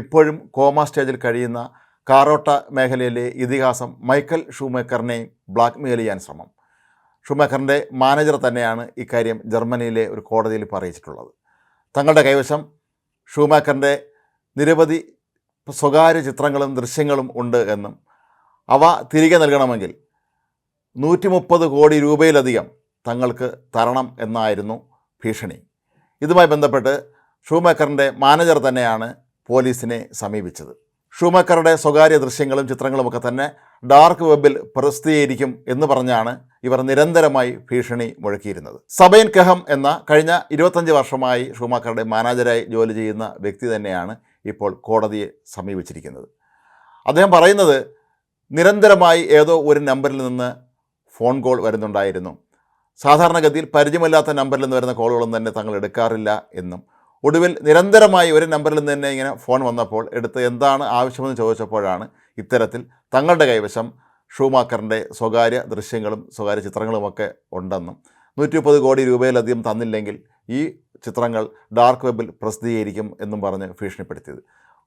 ഇപ്പോഴും കോമ സ്റ്റേജിൽ കഴിയുന്ന കാറോട്ട മേഖലയിലെ ഇതിഹാസം മൈക്കൽ ഷൂമേക്കറിനെയും ബ്ലാക്ക്മെയിൽ ചെയ്യാൻ ശ്രമം. ഷൂമേക്കറിന്റെ മാനേജർ തന്നെയാണ് ഇക്കാര്യം ജർമ്മനിയിലെ ഒരു കോടതിയിൽ പറയിച്ചിട്ടുള്ളത് തങ്ങളുടെ കൈവശം ഷൂമേക്കറിന്റെ നിരവധി സ്വകാര്യ ചിത്രങ്ങളും ദൃശ്യങ്ങളും ഉണ്ട് എന്നും അവ തിരികെ നൽകണമെങ്കിൽ നൂറ്റി മുപ്പത് കോടി രൂപയിലധികം തങ്ങൾക്ക് തരണം എന്നായിരുന്നു ഭീഷണി. ഇതുമായി ബന്ധപ്പെട്ട് ഷൂമേക്കറിന്റെ മാനേജർ തന്നെയാണ് പോലീസിനെ സമീപിച്ചത്. ഷൂമേക്കറുടെ സ്വകാര്യ ദൃശ്യങ്ങളും ചിത്രങ്ങളുമൊക്കെ തന്നെ ഡാർക്ക് വെബിൽ പ്രസിദ്ധീകരിക്കും എന്ന് പറഞ്ഞാണ് ഇവർ നിരന്തരമായി ഭീഷണി മുഴക്കിയിരുന്നത്. സബൈൻ കഹം എന്ന കഴിഞ്ഞ ഇരുപത്തഞ്ച് വർഷമായി ഷൂമാക്കറുടെ മാനേജരായി ജോലി ചെയ്യുന്ന വ്യക്തി തന്നെയാണ് ഇപ്പോൾ കോടതിയെ സമീപിച്ചിരിക്കുന്നത്. അദ്ദേഹം പറയുന്നത് നിരന്തരമായി ഏതോ ഒരു നമ്പറിൽ നിന്ന് ഫോൺ കോൾ വരുന്നുണ്ടായിരുന്നു. സാധാരണഗതിയിൽ പരിചയമില്ലാത്ത നമ്പറിൽ നിന്ന് വരുന്ന കോളുകളൊന്നും തന്നെ തങ്ങൾ എടുക്കാറില്ല എന്നും ഒടുവിൽ നിരന്തരമായി ഒരു നമ്പറിൽ നിന്ന് തന്നെ ഇങ്ങനെ ഫോൺ വന്നപ്പോൾ എടുത്ത് എന്താണ് ആവശ്യമെന്ന് ചോദിച്ചപ്പോഴാണ് ഇത്തരത്തിൽ തങ്ങളുടെ കൈവശം ഷൂമാക്കറിന്റെ സ്വകാര്യ ദൃശ്യങ്ങളും സ്വകാര്യ ചിത്രങ്ങളുമൊക്കെ ഉണ്ടെന്നും നൂറ്റി മുപ്പത് കോടി രൂപയിലധികം തന്നില്ലെങ്കിൽ ഈ ചിത്രങ്ങൾ ഡാർക്ക് വെബിൽ പ്രസിദ്ധീകരിക്കും എന്നും പറഞ്ഞ് ഭീഷണിപ്പെടുത്തിയത്.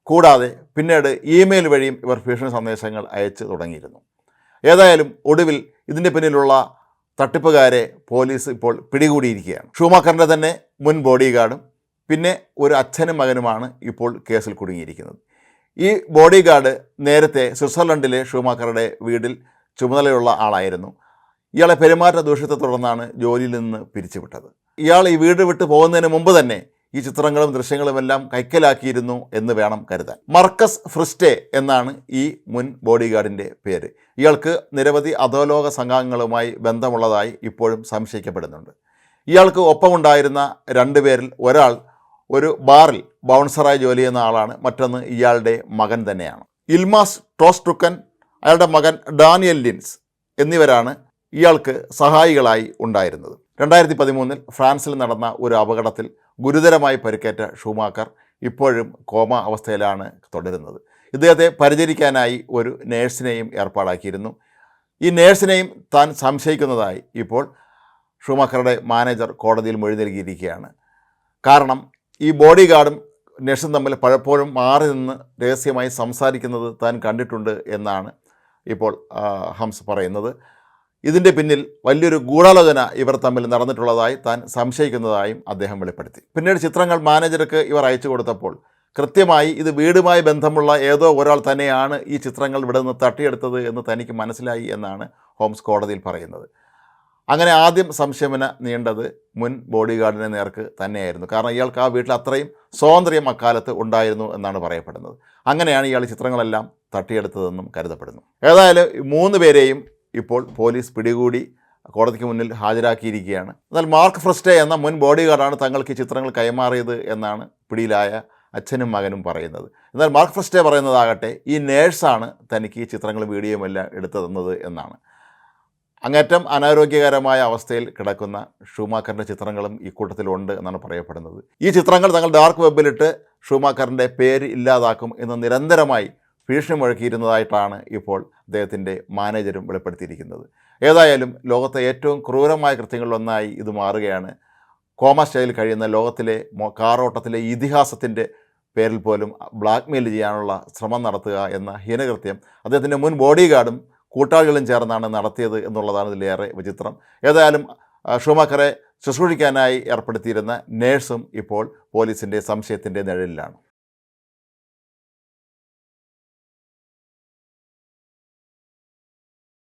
കൂടാതെ പിന്നീട് ഇമെയിൽ വഴിയും ഇവർ ഭീഷണി സന്ദേശങ്ങൾ അയച്ചു തുടങ്ങിയിരുന്നു. ഏതായാലും ഒടുവിൽ ഇതിന്റെ പിന്നിലുള്ള തട്ടിപ്പുകാരെ പോലീസ് ഇപ്പോൾ പിടികൂടിയിരിക്കുകയാണ്. ഷൂമാക്കറിന്റെ തന്നെ മുൻ ബോഡി ഗാർഡും പിന്നെ ഒരു അച്ഛനും മകനുമാണ് ഇപ്പോൾ കേസിൽ കുടുങ്ങിയിരിക്കുന്നത്. ഈ ബോഡി ഗാർഡ് നേരത്തെ സ്വിറ്റ്സർലൻഡിലെ ഷൂമാക്കറുടെ വീട്ടിൽ ചുമതലയുള്ള ആളായിരുന്നു. ഇയാളെ പെരുമാറ്റ ദൂഷ്യത്തെ തുടർന്നാണ് ജോലിയിൽ നിന്ന് പിരിച്ചുവിട്ടത്. ഇയാൾ ഈ വീട് വിട്ട് പോകുന്നതിന് മുമ്പ് തന്നെ ഈ ചിത്രങ്ങളും ദൃശ്യങ്ങളുമെല്ലാം കൈക്കലാക്കിയിരുന്നു എന്ന് വേണം കരുതാൻ. മർക്കസ് ഫ്രിസ്റ്റെ എന്നാണ് ഈ മുൻ ബോഡി ഗാർഡിന്റെ പേര്. ഇയാൾക്ക് നിരവധി അധോലോക സംഘാംഗങ്ങളുമായി ബന്ധമുള്ളതായി ഇപ്പോഴും സംശയിക്കപ്പെടുന്നുണ്ട്. ഇയാൾക്ക് ഒപ്പമുണ്ടായിരുന്ന രണ്ടുപേരിൽ ഒരാൾ ഒരു ബാറിൽ ബൗൺസറായി ജോലി ചെയ്യുന്ന ആളാണ്. മറ്റൊന്ന് ഇയാളുടെ മകൻ തന്നെയാണ്. ഇൽമാസ് ടോസ്ട്രുക്കൻ അയാളുടെ മകൻ ഡാനിയൽ ലിൻസ് എന്നിവരാണ് ഇയാൾക്ക് സഹായികളായി ഉണ്ടായിരുന്നത്. രണ്ടായിരത്തി പതിമൂന്നിൽ ഫ്രാൻസിൽ നടന്ന ഒരു അപകടത്തിൽ ഗുരുതരമായി പരിക്കേറ്റ ഷൂമാക്കർ ഇപ്പോഴും കോമ അവസ്ഥയിലാണ് തുടരുന്നത്. ഇദ്ദേഹത്തെ പരിചരിക്കാനായി ഒരു നേഴ്സിനെയും ഏർപ്പാടാക്കിയിരുന്നു. ഈ നേഴ്സിനെയും താൻ സംശയിക്കുന്നതായി ഇപ്പോൾ ഷൂമാക്കറുടെ മാനേജർ കോടതിയിൽ മൊഴി നൽകിയിരിക്കുകയാണ്. കാരണം ഈ ബോഡി ഗാർഡും നഴ്സും തമ്മിൽ പലപ്പോഴും മാറി നിന്ന് രഹസ്യമായി സംസാരിക്കുന്നത് താൻ കണ്ടിട്ടുണ്ട് എന്നാണ് ഇപ്പോൾ ഹംസ് പറയുന്നത്. ഇതിന്റെ പിന്നിൽ വലിയൊരു ഗൂഢാലോചന ഇവർ തമ്മിൽ നടന്നിട്ടുള്ളതായി താൻ സംശയിക്കുന്നതായും അദ്ദേഹം വെളിപ്പെടുത്തി. പിന്നീട് ചിത്രങ്ങൾ മാനേജർക്ക് ഇവർ അയച്ചു കൊടുത്തപ്പോൾ കൃത്യമായി ഇത് വീടുമായി ബന്ധമുള്ള ഏതോ ഒരാൾ തന്നെയാണ് ഈ ചിത്രങ്ങൾ ഇവിടെ നിന്ന് തട്ടിയെടുത്തത് എന്ന് തനിക്ക് മനസ്സിലായി എന്നാണ് ഹോംസ് കോടതിയിൽ പറയുന്നത്. അങ്ങനെ ആദ്യം സംശയമന നീണ്ടത് മുൻ ബോഡി ഗാർഡിനെ നേർക്ക് തന്നെയായിരുന്നു. കാരണം ഇയാൾക്ക് ആ വീട്ടിൽ അത്രയും സ്വാതന്ത്ര്യം അക്കാലത്ത് ഉണ്ടായിരുന്നു എന്നാണ് പറയപ്പെടുന്നത്. അങ്ങനെയാണ് ഇയാൾ ചിത്രങ്ങളെല്ലാം തട്ടിയെടുത്തതെന്നും കരുതപ്പെടുന്നു. ഏതായാലും മൂന്ന് പേരെയും ഇപ്പോൾ പോലീസ് പിടികൂടി കോടതിക്ക് മുന്നിൽ ഹാജരാക്കിയിരിക്കുകയാണ്. എന്നാൽ മാർക്ക് ഫ്രസ്റ്റേ എന്ന മുൻ ബോഡി ഗാർഡാണ് തങ്ങൾക്ക് ഈ ചിത്രങ്ങൾ കൈമാറിയത് എന്നാണ് പിടിയിലായ അച്ഛനും മകനും പറയുന്നത്. എന്നാൽ മാർക്ക് ഫ്രസ്റ്റേ പറയുന്നതാകട്ടെ ഈ നേഴ്സാണ് തനിക്ക് ഈ ചിത്രങ്ങൾ വീഡിയോയും എല്ലാം എടുത്തു തന്നത് എന്നാണ്. അങ്ങേറ്റം അനാരോഗ്യകരമായ അവസ്ഥയിൽ കിടക്കുന്ന ഷൂമാക്കറിന്റെ ചിത്രങ്ങളും ഈ കൂട്ടത്തിലുണ്ട് എന്നാണ് പറയപ്പെടുന്നത്. ഈ ചിത്രങ്ങൾ തങ്ങൾ ഡാർക്ക് വെബിലിട്ട് ഷൂമാക്കറിന്റെ പേര് ഇല്ലാതാക്കും എന്ന് നിരന്തരമായി ഭീഷണി മുഴക്കിയിരുന്നതായിട്ടാണ് ഇപ്പോൾ അദ്ദേഹത്തിന്റെ മാനേജരും വെളിപ്പെടുത്തിയിരിക്കുന്നത്. ഏതായാലും ലോകത്തെ ഏറ്റവും ക്രൂരമായ കൃത്യങ്ങളിലൊന്നായി ഇത് മാറുകയാണ്. കോമ സ്റ്റൈലിൽ കഴിയുന്ന ലോകത്തിലെ കാറോട്ടത്തിലെ ഇതിഹാസത്തിന്റെ പേരിൽ പോലും ബ്ലാക്ക്മെയിൽ ചെയ്യാനുള്ള ശ്രമം നടത്തുക എന്ന ഹീനകൃത്യം അദ്ദേഹത്തിന്റെ മുൻ ബോഡി ഗാർഡും കൂട്ടാളികളും ചേർന്നാണ് നടത്തിയത് എന്നുള്ളതാണ് ഇതിലേറെ വിചിത്രം. ഏതായാലും ഷുമാക്കറെ ശുശ്രൂഷിക്കാനായി ഏർപ്പെടുത്തിയിരുന്ന നേഴ്സും ഇപ്പോൾ പോലീസിന്റെ സംശയത്തിന്റെ നിഴലിലാണ്.